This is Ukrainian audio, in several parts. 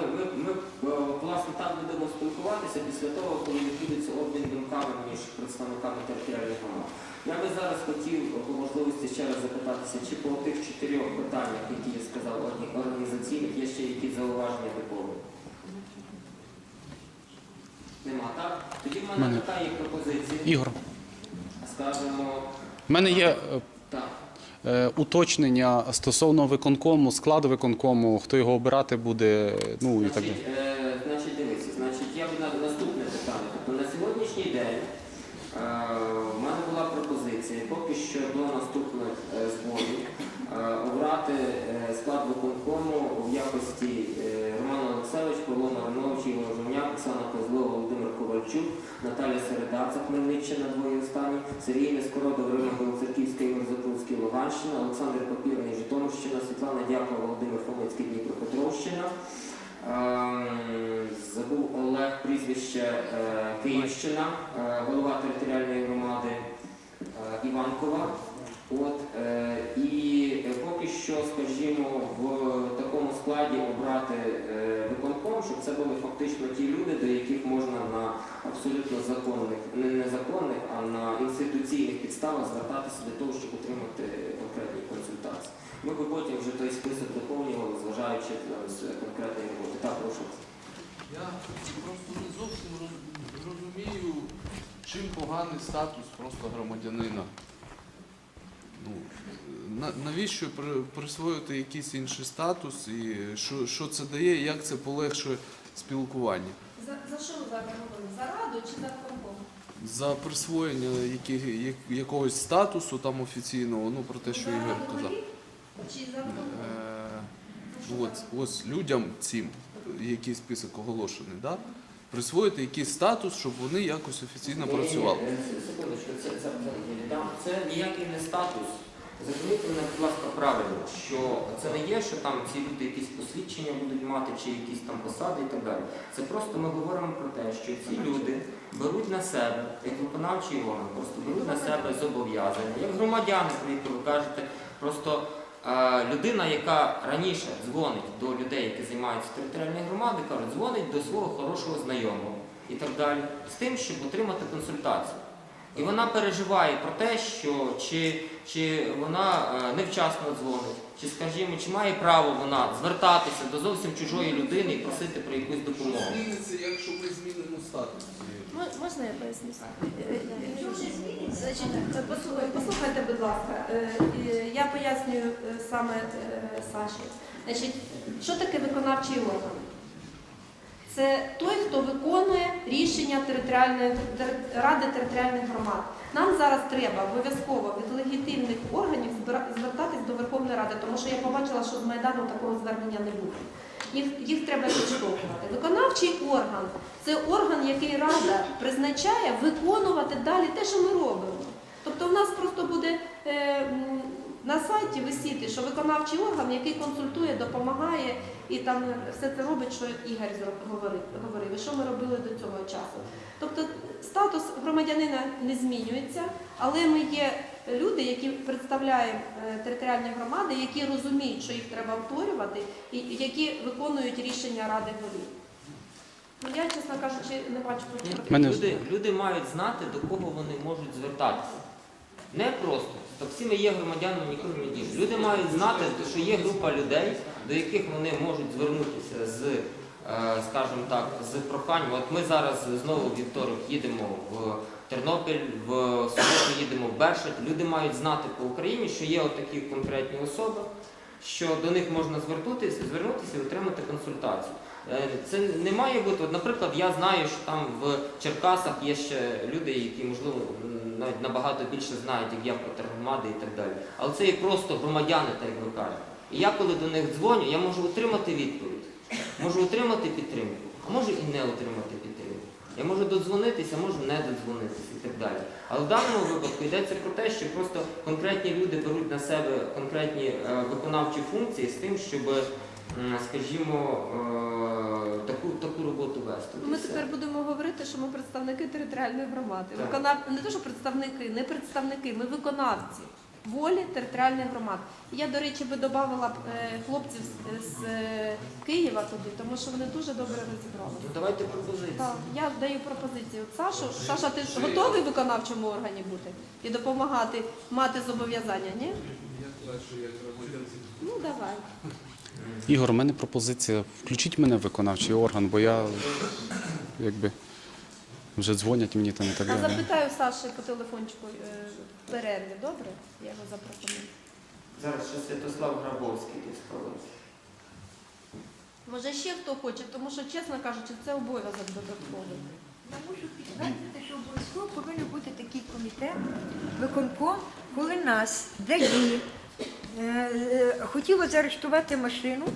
ми, ми, ми е, власне так будемо спілкуватися після того, коли відбудеться обмін думками між представниками територіальних громад. Я би зараз хотів е, по можливості ще раз запитатися, чи по тих чотирьох питаннях, які я сказав, організаційних, є ще якісь зауваження доповнення? Нема, так? Тоді в мене є пропозиція. Ігор, Скажемо в мене є е, так. Е, уточнення стосовно виконкому, складу виконкому, хто його обирати буде, ну і так далі. Значить, е, дивіться, значить, я б на наступне питання. Тобто на сьогоднішній день е, в мене була пропозиція поки що до наступних зборів обрати склад виконкому в якості е, Роман Олексійович, Павло Маринович, Ігор Жовняк, Оксана Козлова, Володимир Ковальчук, Наталя Середа, Хмельниччина, двоє останні, Сергій Нескородов, Ірина Білоцерківська, Ігор Луганщина, Олександр Папірний, Житомирщина, Світлана Дякова, Володимир Хомицький, Дніпропетровщина. Ем, Забув Олег прізвище е, Київщина, е, голова територіальної громади е, Іванкова. От, е, і е, поки що, скажімо, в такому складі обрати е, виконком, щоб це були фактично ті люди, до яких можна на абсолютно законних, не незаконних, а на інституційних підставах звертатися для того, щоб отримати конкретні консультації. Ми би потім вже той список доповнювали, зважаючи на з конкретної роботи. Так, прошу. Я просто не зовсім роз- розумію, чим поганий статус просто громадянина. Ну, навіщо при- присвоїти якийсь інший статус і що, що це дає, як це полегшує спілкування? За, за що ви зараз говорите? За раду чи за виконком? За присвоєння які, як- якогось статусу там офіційного, ну про те, що за Ігор казав. Чи за? Е, Ось, ось людям цим, який список оголошений, да? присвоїти якийсь статус, щоб вони якось офіційно працювали. Ні, ні, ні, Секундочку, це, ніякий не статус. Зрозумійте мене, будь ласка, правильно, що це не є, що там ці люди якісь посвідчення будуть мати, чи якісь там посади і так далі. Це просто ми говоримо про те, що ці люди беруть на себе, як виконавчий орган, просто беруть на себе зобов'язання, як громадяни, про ви кажете, просто е, людина, яка раніше дзвонить до людей, які займаються територіальною громадою, кажуть, дзвонить до свого хорошого знайомого і так далі, з тим, щоб отримати консультацію. І вона переживає про те, що чи, чи вона е, невчасно дзвонить, чи, скажімо, чи має право вона звертатися до зовсім чужої людини і просити про якусь допомогу. Зміниться, якщо ми змінимо статус. Можна я поясню? Значить, послухайте, послухайте, будь ласка. Е, Я пояснюю е, саме Саші. Значить, що таке виконавчий орган? Це той, хто виконує рішення територіальної ради територіальних громад. Нам зараз треба обов'язково від легітимних органів звертатись до Верховної Ради, тому що я побачила, що з Майдану такого звернення не буде. Їх, їх треба підштовхувати. Виконавчий орган це орган, який рада призначає виконувати далі те, що ми робимо. Тобто в нас просто буде е, на сайті висіти, що виконавчий орган, який консультує, допомагає і там все це робить, що Ігор говорив, і що ми робили до цього часу. Тобто статус громадянина не змінюється, але ми є люди, які представляємо е, територіальні громади, які розуміють, що їх треба втворювати, і які виконують рішення ради голів. Ну, я, чесно кажучи, не бачу проти. Люди, люди мають знати, до кого вони можуть звертатися. Не просто. Так всі ми є громадянами, ніколи не діємо. Люди мають знати, що є група людей, до яких вони можуть звернутися з, е, скажімо так, з проханням. От ми зараз знову вівторок їдемо в Тернопіль, в суботу їдемо в Бершать. Люди мають знати по Україні, що є отакі конкретні особи, що до них можна звернутися, звернутися і отримати консультацію. Е, Це не має бути. От, наприклад, я знаю, що там в Черкасах є ще люди, які, можливо, навіть набагато більше знають, як я про тергромади і так далі. Але це є просто громадяни, так як ви кажете. І я коли до них дзвоню, я можу отримати відповідь, можу отримати підтримку, а можу і не отримати підтримку. Я можу додзвонитися, можу не додзвонитися і так далі. Але в даному випадку йдеться про те, що просто конкретні люди беруть на себе конкретні е, виконавчі функції з тим, щоб, скажімо, е, таку, таку роботу вести. Ми все. тепер будемо говорити, що ми представники територіальної громади. Так. Виконав... Не те, що представники, не представники, ми виконавці. волі територіальних громад. Я, до речі, би додавала б е, хлопців з, з е, Києва туди, тому що вони дуже добре розібралися. Ну давайте пропозиції. Так, я даю пропозицію. Сашу, Саша, ти ж готовий в виконавчому органі бути і допомагати мати зобов'язання, ні? Ну давай. Ігор, у мене пропозиція. Включіть мене в виконавчий орган, бо я якби вже дзвонять мені там і так далі. запитаю Саші по телефончику е, в перерві, добре? Я його запропоную. Зараз ще Святослав Грабовський десь проводить. Може ще хто хоче, тому що, чесно кажучи, це обов'язок додатковий. Я можу підтвердити, що обов'язково повинен бути такий комітет, виконком, коли нас ДАІ хотіло заарештувати машину.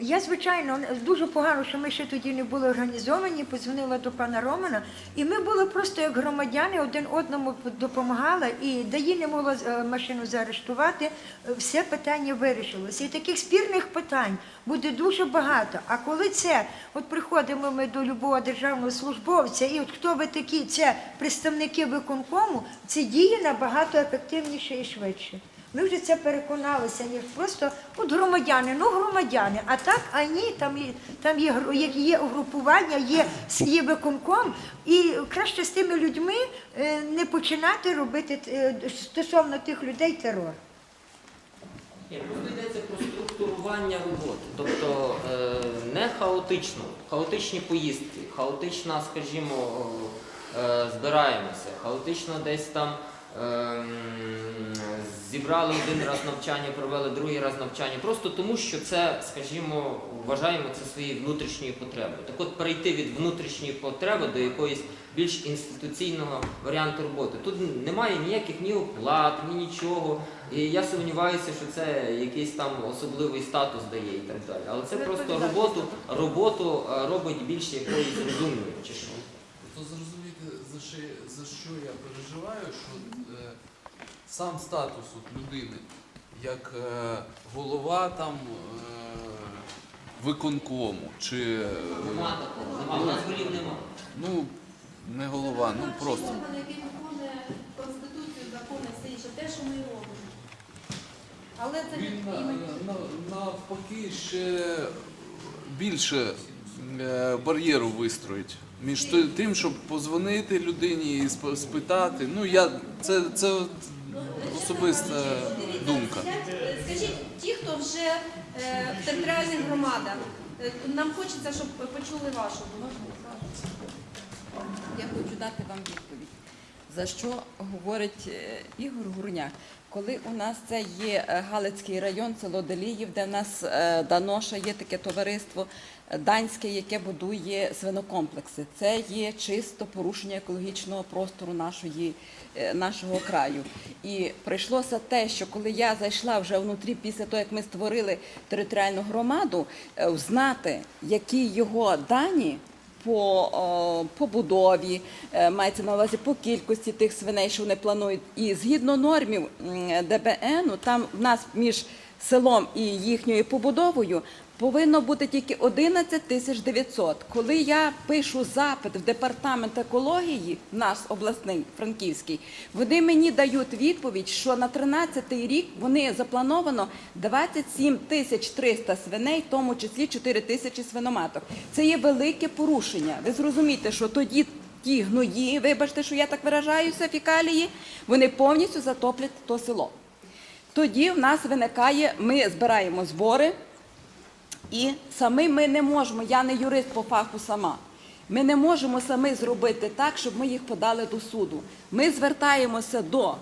Я, звичайно, дуже погано, що ми ще тоді не були організовані, подзвонила до пана Романа, і ми були просто як громадяни, один одному допомагали, і ДАІ не могло е, машину заарештувати, е, все питання вирішилося. І таких спірних питань буде дуже багато. А коли це, от приходимо ми до любого державного службовця, і от хто ви такі, це представники виконкому, це діє набагато ефективніше і швидше. Ми вже це переконалися, ніж просто от громадяни, ну громадяни, а так, а ні, там є, там є, гру- є, угрупування, є, є виконком, і краще з тими людьми е, не починати робити е, стосовно тих людей терор. Просто йдеться про структурування роботи. Тобто е, не хаотично, хаотичні поїздки, хаотична, скажімо, збираємося, хаотично десь там зібрали один раз навчання, провели другий раз навчання. Просто тому, що це, скажімо, вважаємо це своєю внутрішньою потребою. Так от перейти від внутрішньої потреби до якоїсь більш інституційного варіанту роботи. Тут немає ніяких ні оплат, ні нічого. І я сумніваюся, що це якийсь там особливий статус дає і так далі. Але це просто роботу, роботу е, робить більш якоюсь розумною чи що. То зрозуміти, за що, за що я переживаю, що сам статус от людини, як е, голова там е, виконкому, чи е, Нема такого, нема. У нас голів нема. ну не голова, ну просто. Орган, який виконує конституцію, закони, все інше, те, що ми і робимо. Але це Він на- іменно- на- навпаки ще більше е, бар'єру вистроїть між ти- тим, щоб позвонити людині і сп- спитати. Ну я це, це особиста думка. Скажіть, ті, хто вже е, в територіальних громадах, е, нам хочеться, щоб почули вашу думку. Я хочу дати вам відповідь. За що говорить е, Ігор Гурняк? Коли у нас це є е, Галицький район, село Деліїв, де в нас е, Даноша є таке товариство е, данське, яке будує свинокомплекси. Це є чисто порушення екологічного простору нашої, нашого краю. І прийшлося те, що коли я зайшла вже внутрі, після того, як ми створили територіальну громаду, знати, які його дані по побудові, е, мається на увазі по кількості тих свиней, що вони планують. І згідно нормів ДБН, там в нас між селом і їхньою побудовою повинно бути тільки 11 тисяч 900. Коли я пишу запит в департамент екології, наш обласний франківський, вони мені дають відповідь, що на 13-й рік вони заплановано 27 тисяч 300 свиней, в тому числі 4 тисячі свиноматок. Це є велике порушення. Ви зрозумієте, що тоді ті гної, вибачте, що я так виражаюся, фікалії, вони повністю затоплять то село. Тоді в нас виникає, ми збираємо збори, і самі ми не можемо, я не юрист по фаху сама. Ми не можемо самі зробити так, щоб ми їх подали до суду. Ми звертаємося до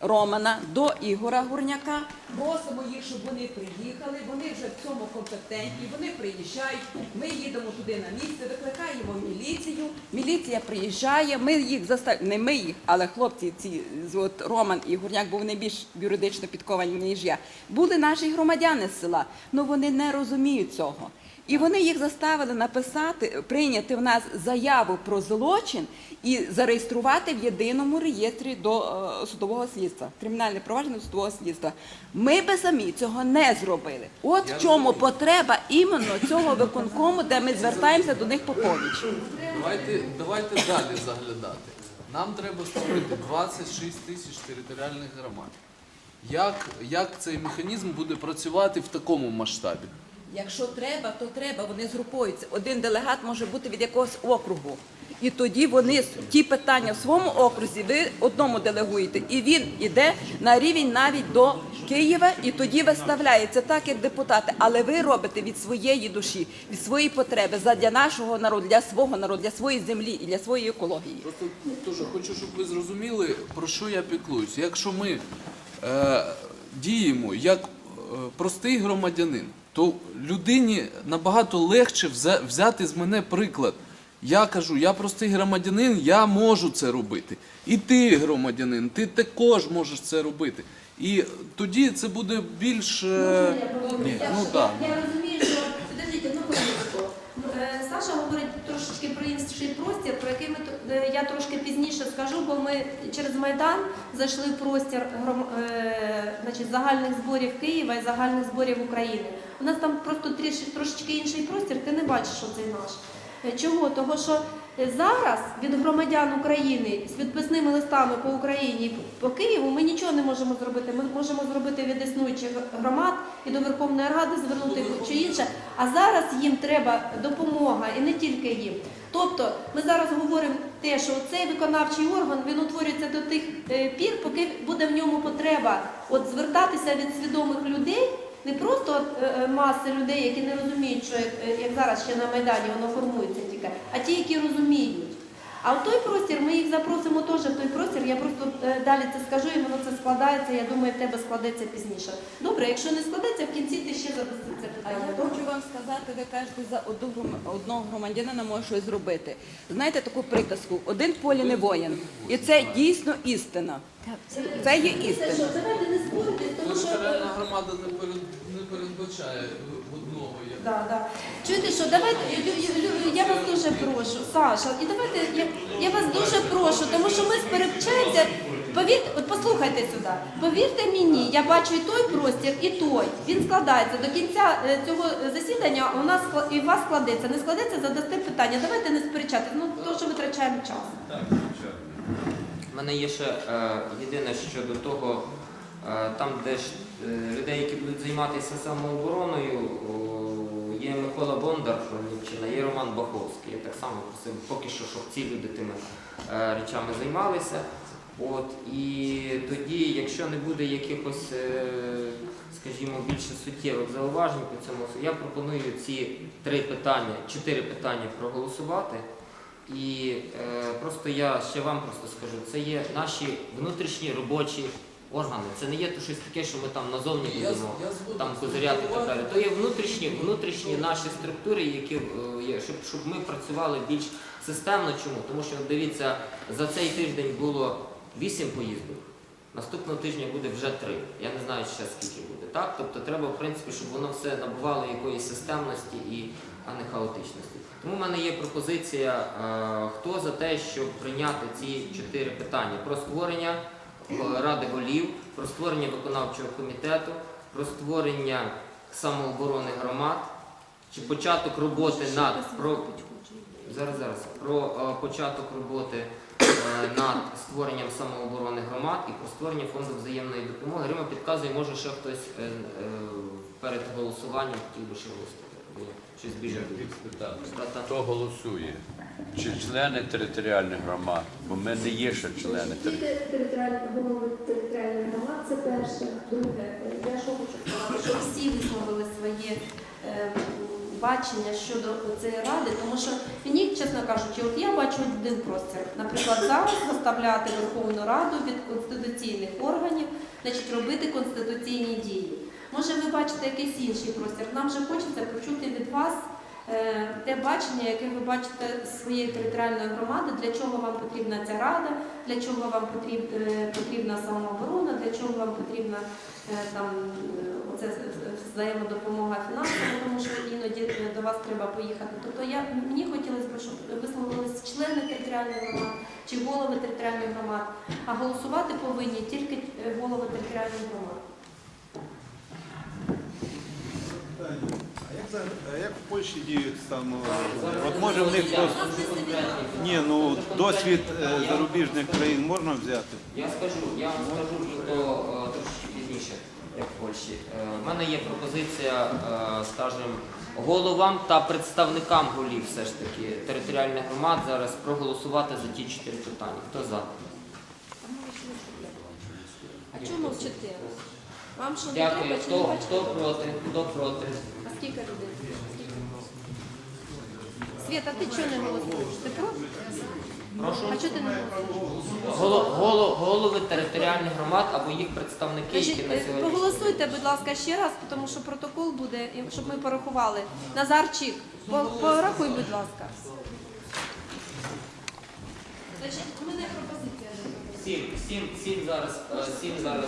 Романа, до Ігора Гурняка, просимо їх, щоб вони приїхали. Вони вже в цьому компетентні. Вони приїжджають. Ми їдемо туди на місце, викликаємо міліцію. Міліція приїжджає. Ми їх заставляємо, не ми їх, але хлопці, ці от Роман і Гурняк, бо вони більш юридично підковані ніж я. Були наші громадяни з села, але вони не розуміють цього. І вони їх заставили написати, прийняти в нас заяву про злочин і зареєструвати в єдиному реєстрі до е, судового слідства, кримінальне провадження до судового слідства. Ми би самі цього не зробили. От в чому потреба іменно цього виконкому, де ми звертаємося до них по поміч. Давайте, давайте далі заглядати. Нам треба створити 26 тисяч територіальних громад. Як, як цей механізм буде працювати в такому масштабі? Якщо треба, то треба. Вони згрупуються. Один делегат може бути від якогось округу. І тоді вони ті питання в своєму окрузі ви одному делегуєте, і він іде на рівень навіть до Києва, і тоді виставляється так, як депутати. Але ви робите від своєї душі, від своєї потреби, задля нашого народу, для свого народу, для своєї землі і для своєї екології. Теж хочу, щоб ви зрозуміли, про що я піклуюсь. Якщо ми е, діємо як е, простий громадянин, то людині набагато легше взяти з мене приклад. Я кажу, я простий громадянин, я можу це робити. І ти, громадянин, ти також можеш це робити. І тоді це буде більш. е, Ні, ну так. я розумію, що підождіть одну хвилинку. Е, Саша говорить трошечки про інший простір, про який ми то- е, я трошки пізніше скажу, бо ми через Майдан зайшли в простір гром- е, значить, загальних зборів Києва і загальних зборів України. У нас там просто тріш- трошечки інший простір, ти не бачиш, що це наш. Е, Чого? Того, що е, зараз від громадян України з підписними листами по Україні і по Києву ми нічого не можемо зробити. Ми можемо зробити від існуючих громад і до Верховної Ради звернути чи інше. А зараз їм треба допомога і не тільки їм. Тобто ми зараз говоримо те, що цей виконавчий орган він утворюється до тих е, пір, поки буде в ньому потреба от звертатися від свідомих людей. Не просто от, е, е, маси людей, які не розуміють, що як, як зараз ще на Майдані воно формується тільки, а ті, які розуміють. А в той простір ми їх запросимо теж в той простір. Я просто е, далі це скажу, і воно це складається. Я думаю, в тебе складеться пізніше. Добре, якщо не складеться, в кінці ти ще задасти це А я питання. хочу вам сказати, ви кажете, за одного громадянина може щось зробити. Знаєте таку приказку? Один в полі не воїн. І це дійсно істина. Це є Це що, давайте не спорити, тому що... Громада не, передбачає. Да, да. Чуєте, що давайте я вас дуже прошу, Саша, і давайте я, я вас дуже прошу, тому що ми сперечаємося. Повірте, от послухайте сюди. Повірте мені, я бачу і той простір, і той. Він складається до кінця е, цього засідання. У нас і у вас складеться. Не складеться, задасте питання. Давайте не сперечатися. Ну то, що витрачаємо час. У мене є ще е, єдине щодо того, е, там, де ж е, людей, які будуть займатися самообороною, о, є Микола Бондар, Хмельниччина, є Роман Баховський. Я так само просив поки що, щоб ці люди тими е, речами займалися. От, і тоді, якщо не буде якихось, е, скажімо, більше суттєвих зауважень по цьому, я пропоную ці три питання, чотири питання проголосувати. І е, просто я ще вам просто скажу, це є наші внутрішні робочі органи. Це не є то щось таке, що ми там назовні будемо там козиряти і так далі. То є внутрішні, внутрішні наші структури, які е, є, щоб, щоб ми працювали більш системно. Чому? Тому що дивіться, за цей тиждень було вісім поїздок. Наступного тижня буде вже три. Я не знаю ще скільки буде. Так? Тобто треба, в принципі, щоб воно все набувало якоїсь системності і а не хаотичності. Тому в мене є пропозиція, е, хто за те, щоб прийняти ці чотири питання про створення ради голів, про створення виконавчого комітету, про створення самооборони громад, чи початок роботи над про зараз зараз про е, початок роботи е, над створенням самооборони громад і про створення фонду взаємної допомоги. Рима підказує, може ще хтось е, е, перед голосуванням хотів би ще виступити. Я Щось більше Хто голосує? Чи члени територіальних громад? Бо ми не є ще члени територіальних. Тільки територіальні голови територіальних громад це перше. Друге, я що хочу сказати, що всі висловили своє е, бачення щодо цієї ради, тому що мені, чесно кажучи, от я бачу один простір. Наприклад, зараз заставляти Верховну Раду від конституційних органів, значить, робити конституційні дії. Може, ви бачите якийсь інший простір. Нам же хочеться почути від вас е, те бачення, яке ви бачите з своєї територіальної громади, для чого вам потрібна ця рада, для чого вам е, потрібна самооборона, для чого вам потрібна е, там оце взаємодопомога фінансова, тому що іноді до вас треба поїхати. Тобто я мені хотілося б, щоб висловилися члени територіальних громад чи голови територіальних громад, а голосувати повинні тільки голови територіальних громад. А як, за- а як в Польщі діють там? е, От може в них просто ні, ну досвід е, зарубіжних країн можна взяти? Я скажу, я вам скажу, що е, трошки пізніше. як в Польщі. Е, У мене є пропозиція, е, скажімо, головам та представникам голів все ж таки територіальних громад зараз проголосувати за ті чотири питання. Хто за? А чому мовчите? Вам що не Дякую. треба чи не Хто, бачите? хто проти? Хто проти? А скільки людей? Свята, ти чого не голосуєш? Ти проти? Прошу. А чого ти не голосуєш? Голо- голо- голови територіальних громад або їх представники, Значить, які на е, сьогодні. проголосуйте, будь ласка, ще раз, тому що протокол буде, і щоб ми порахували. Назарчик, по- порахуй, будь ласка. Значить, у мене пропозиція. Сім, сім, сім зараз, е, сім зараз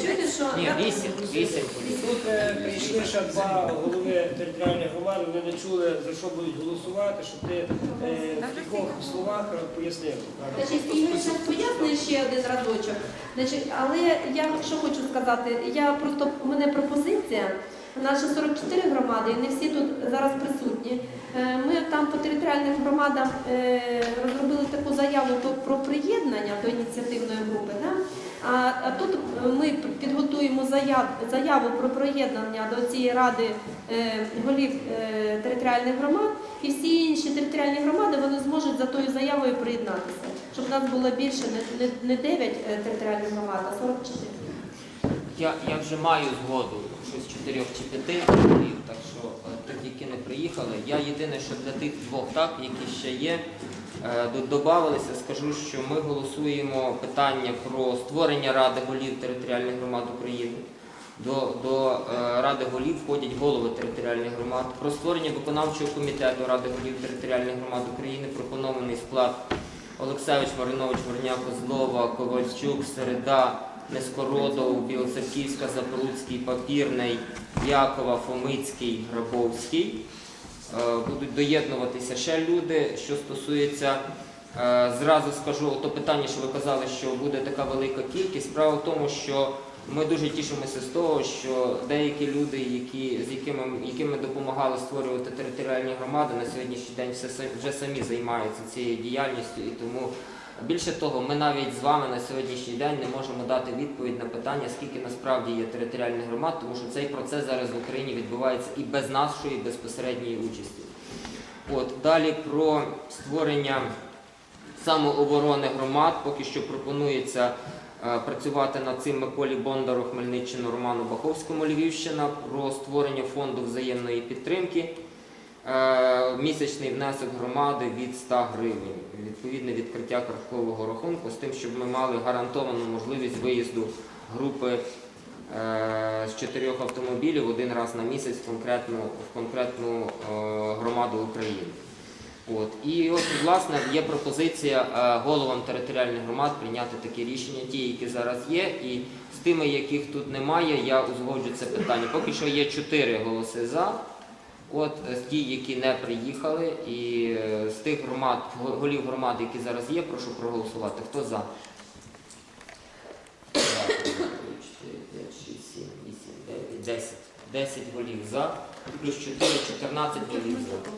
чуєте, що... Ні, вісім, вісім. Тут е, прийшли ще два голови територіальних громад, вони не чули, за що будуть голосувати, щоб ти е, в кількох словах пояснив. Значить, Ігор зараз пояснює ще один разочок. Значить, але я що хочу сказати, я просто у мене пропозиція. У ще 44 громади, і не всі тут зараз присутні. Е, Ми там по територіальним громадам е, розробили таку заяву про- приєднання до ініціативної групи. Да? А, тут ми підготуємо заяву про приєднання до цієї ради е, голів територіальних громад, і всі інші територіальні громади вони зможуть за тою заявою приєднатися, щоб нас було більше не, не, не 9 е, територіальних громад, а 44. Я, я вже маю згоду щось чотирьох чи п'яти голів, так що е, тих, які не приїхали. Я єдине, що для тих двох, так, які ще є, е, додавалися, скажу, що ми голосуємо питання про створення Ради голів територіальних громад України. До, до е, Ради голів входять голови територіальних громад. Про створення виконавчого комітету Ради голів територіальних громад України пропонований склад Олексевич, Маринович, Верняк, Козлова, Ковальчук, Середа, Нескородов, Білоцерківська, Запорудський, Папірний, Якова, Фомицький, Грабовський. Е, Будуть доєднуватися ще люди. Що стосується, е, зразу скажу, то питання, що ви казали, що буде така велика кількість. Справа в тому, що ми дуже тішимося з того, що деякі люди, які, з якими, яким ми допомагали створювати територіальні громади, на сьогоднішній день все, вже самі займаються цією діяльністю. І тому більше того, ми навіть з вами на сьогоднішній день не можемо дати відповідь на питання, скільки насправді є територіальних громад, тому що цей процес зараз в Україні відбувається і без нашої безпосередньої участі. От далі про створення самооборони громад. Поки що пропонується е, працювати над цим Миколі Бондару, Хмельниччину, Роману Баховському, Львівщина про створення фонду взаємної підтримки. Е, Місячний внесок громади від 100 гривень, відповідне відкриття карткового рахунку з тим, щоб ми мали гарантовану можливість виїзду групи е, з чотирьох автомобілів один раз на місяць в конкретну, в конкретну е, громаду України. От. І от, власне, є пропозиція головам територіальних громад прийняти такі рішення, ті, які зараз є, і з тими, яких тут немає, я узгоджу це питання. Поки що є чотири голоси за. От е, ті, які не приїхали, і е, з тих громад, голів громад, які зараз є, прошу проголосувати. Хто за? 2, 3, 4, 5, 6, 7, 8, 9, 10. 10 голів за, плюс 4, 14 голів за.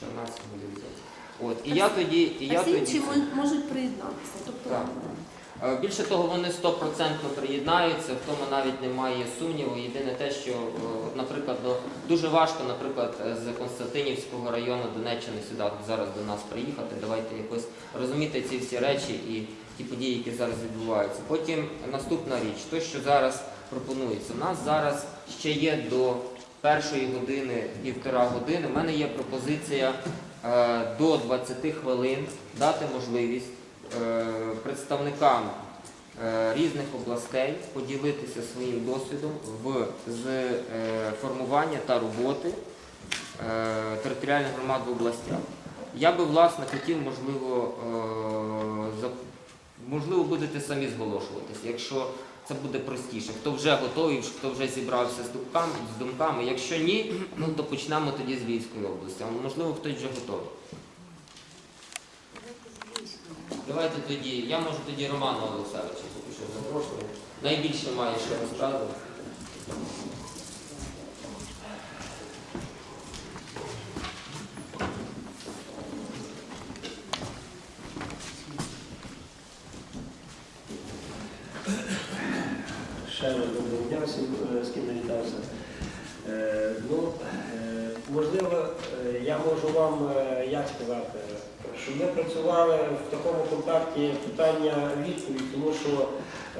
14 голів за. От, і я тоді, і я а всі тоді. інші можуть приєднатися. Тобто, Так. Е, Більше того, вони 100% приєднаються, в тому навіть немає сумніву. Єдине те, що, е, наприклад, дуже важко, наприклад, е, з Константинівського району Донеччини сюди зараз до нас приїхати. Давайте якось розуміти ці всі речі і ті події, які зараз відбуваються. Потім наступна річ, то, що зараз пропонується. У нас зараз ще є до першої години, півтора години. У мене є пропозиція до 20 хвилин дати можливість е, представникам е, різних областей поділитися своїм досвідом з е, формування та роботи територіальних громад в областях. Я би власне хотів, можливо, можливо, будете самі зголошуватися, якщо це буде простіше. Хто вже готовий, хто вже зібрався з думками. Якщо ні, ну то почнемо тоді з Львівської області. Можливо, хтось вже готовий. Давайте тоді, я можу тоді Романа Олександровича запишу запрошую. Найбільше має що розказувати. ще раз доброго дня всім, е, з ким не вітався. Е, Ну, е, можливо, е, я можу вам е, як сказати, щоб ми працювали в такому контакті питання відповідь, тому що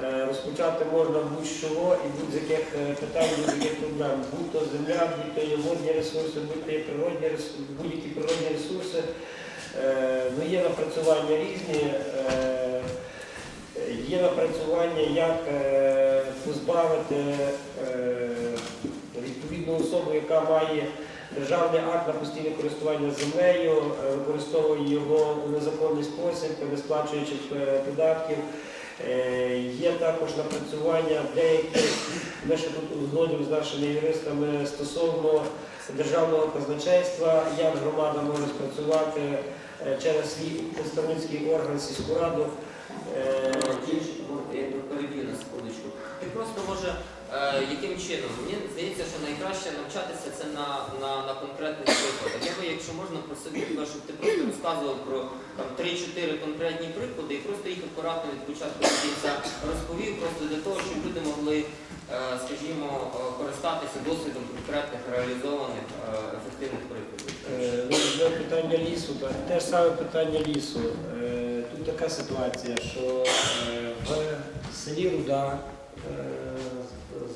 е, розпочати можна будь-що і будь-з яких е, питань, будь-яких проблем. Будь то земля, будь то є водні ресурси, будь то є природні ресурси, будь-які природні ресурси. Е, Ну, є напрацювання різні. е, Є напрацювання, як е, позбавити е, відповідну особу, яка має державний акт на постійне користування землею, е, використовує його у незаконний спосіб, не сплачуючи е, податків. Е, Є також напрацювання деяких, ми ще тут узгодимо з нашими юристами стосовно державного казначейства, як громада може спрацювати через свій представницький орган сільську раду. Секундочку. Ти просто може, е, яким чином? Мені здається, що найкраще навчатися це на, на, на конкретних прикладах. Я би, якщо можна просити тебе, щоб ти просто розказував про там 3-4 конкретні приклади і просто їх акуратно від початку кінця розповів, просто для того, щоб люди могли, е, скажімо, е, користатися досвідом конкретних реалізованих ефективних прикладів. Е, ну, питання лісу, так, те ж саме питання лісу. Е, Тут така ситуація, що е, в селі Руда е,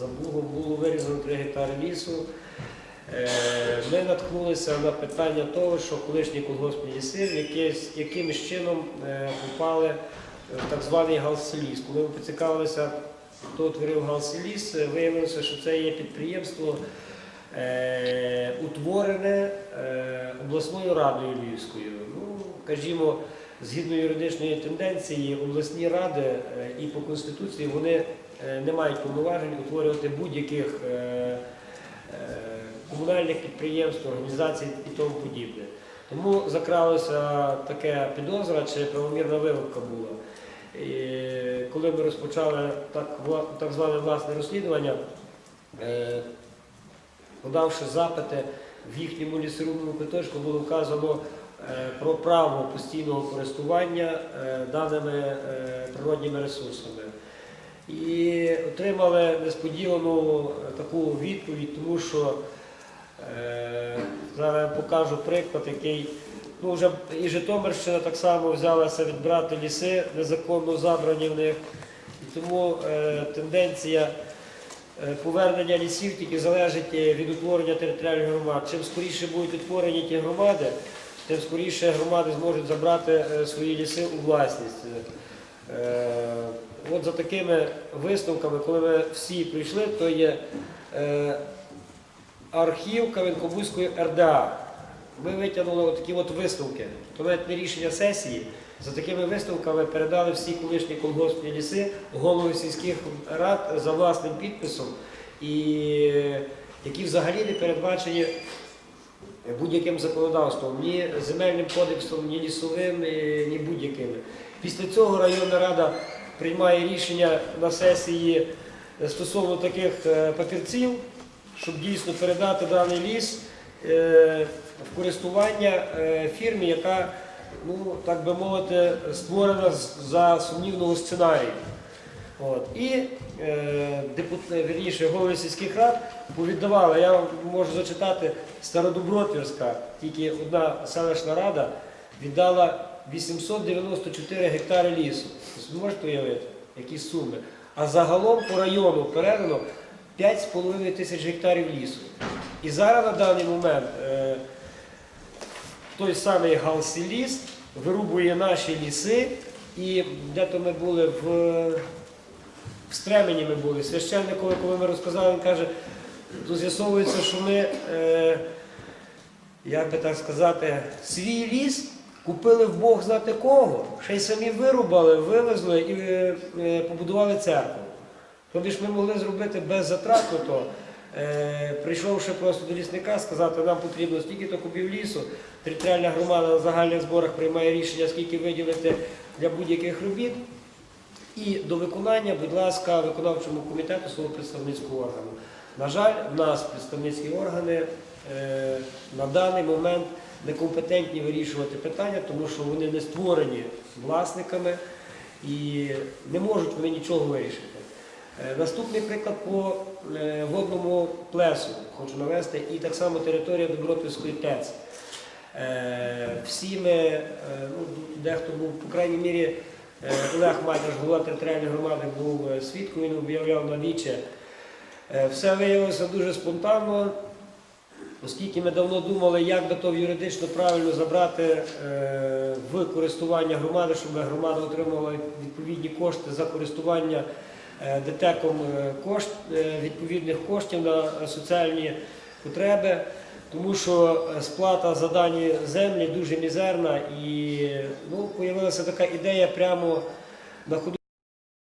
за Бугом було вирізано 3 гектари лісу. Е, Ми наткнулися на питання того, що колишні колгоспні ліси якимось чином е, попали в так званий галсіліс. Коли ми поцікавилися, хто утворив галсіліс, виявилося, що це є підприємство е, утворене е, обласною радою Львівською. Ну, кажімо, згідно юридичної тенденції, обласні ради е, і по Конституції вони е, не мають повноважень утворювати будь-яких е, е, комунальних підприємств, організацій і тому подібне. Тому закралася таке підозра чи правомірна виводка була. І коли ми розпочали так, так зване власне розслідування, е, подавши запити в їхньому лісорубному квиточку, було вказано е, про право постійного користування е, даними е, природніми ресурсами. І отримали несподівану е, таку відповідь, тому що е, зараз я покажу приклад, який ну, вже і Житомирщина так само взялася відбрати ліси, незаконно забрані в них. І тому е, тенденція Е, Повернення лісів тільки залежить е, від утворення територіальних громад. Чим скоріше будуть утворені ті громади, тим скоріше громади зможуть забрати свої ліси у власність. От за такими висновками, коли ми всі прийшли, то є е, архів Кам'янкобузької РДА. Ми витягнули такі от висновки. То навіть не рішення сесії. За такими висновками передали всі колишні колгоспні ліси голови сільських рад за власним підписом, і які взагалі не передбачені будь-яким законодавством, ні земельним кодексом, ні лісовим, ні будь-якими. Після цього районна рада приймає рішення на сесії стосовно таких е, папірців, щоб дійсно передати даний ліс е, в користування е, фірмі, яка, ну так би мовити, створена за сумнівного сценарію. От. І е, вірніше, голови сільських рад повіддавали, я можу зачитати, Стародубротвірська, тільки одна селищна рада віддала 894 гектари лісу. Тобто, можете уявити, які суми. А загалом по району передано 5,5 тисяч гектарів лісу. І зараз на даний момент е, той самий Галсіліс вирубує наші ліси, і де-то ми були в, в Стремені ми були. Священникові, коли ми розказали, він каже, то з'ясовується, що ми, е, як би так сказати, свій ліс купили в Бог знати кого, ще й самі вирубали, вивезли і е, е, побудували церкву. Тобто ж ми могли зробити беззатратно то, е, прийшовши просто до лісника, сказати, нам потрібно стільки-то кубів лісу, територіальна громада на загальних зборах приймає рішення, скільки виділити для будь-яких робіт. І до виконання, будь ласка, виконавчому комітету свого представницького органу. На жаль, в нас представницькі органи е, на даний момент некомпетентні вирішувати питання, тому що вони не створені власниками і не можуть вони нічого вирішити. Е, Наступний приклад по е, водному плесу хочу навести, і так само територія Добропільської ТЕЦ. Е, Всі ми, ну, дехто був, по крайній мірі, Олег Майдаш, голова територіальної громади, був свідком, він об'являв на віче. Все виявилося дуже спонтанно, оскільки ми давно думали, як би то юридично правильно забрати е, в користування громади, щоб громада отримала відповідні кошти за користування е, ДТЕКом е, відповідних коштів на соціальні потреби. Тому що сплата за дані землі дуже мізерна і ну, появилася така ідея прямо на ходу.